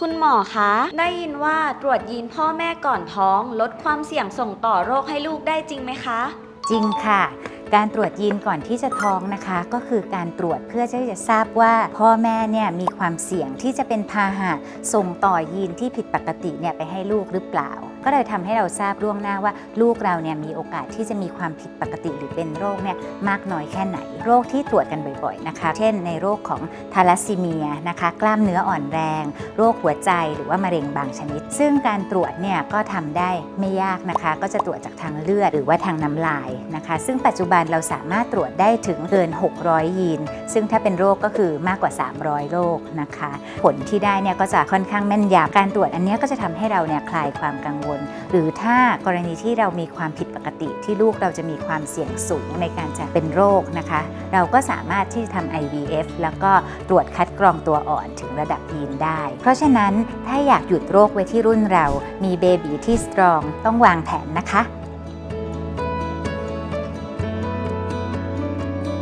คุณหมอคะ ได้ยินว่าตรวจยีนพ่อแม่ก่อนท้อง ลดความเสี่ยงส่งต่อโรคให้ลูกได้จริงไหมคะ จริงค่ะ การตรวจยีนก่อนที่จะท้องนะคะ ก็คือการตรวจเพื่อที่จะทราบว่าพ่อแม่เนี่ยมีความเสี่ยงที่จะเป็นพาหะส่งต่อยีนที่ผิดปกติเนี่ยไปให้ลูกหรือเปล่า ก็เลยทำให้เราทราบล่วงหน้าว่า ลูกเราเนี่ยมีโอกาสที่จะมีความผิดปกติหรือเป็นโรคเนี่ยมากน้อยแค่ไหน โรคที่ตรวจกันบ่อยๆนะคะ เช่นในโรคของทาลัสซีเมียนะคะ กล้ามเนื้ออ่อนแรง โรคหัวใจหรือว่ามะเร็งบางชนิด ซึ่งการตรวจเนี่ยก็ทำได้ไม่ยากนะคะ ก็จะตรวจจากทางเลือดหรือว่าทางน้ำลายนะคะ ซึ่งปัจจุบันเราสามารถตรวจได้ถึงเกิน 600 ยีน ซึ่งถ้าเป็นโรคก็คือมากกว่า 300 โรคนะคะ ผลที่ได้เนี่ยก็จะค่อนข้างแม่นยำการตรวจอันนี้ก็จะทำให้เราเนี่ยคลายความกังวลหรือถ้ากรณีที่เรามีความผิดปกติที่ลูกเราจะมีความเสี่ยงสูงในการจะเป็นโรคนะคะ เราก็สามารถที่จะทำ IVF แล้วก็ตรวจคัดกรองตัวอ่อนถึงระดับยีนได้ เพราะฉะนั้นถ้าอยากหยุดโรคไว้ที่รุ่นเรา มีเบบีที่สตรองต้องวางแผนนะคะ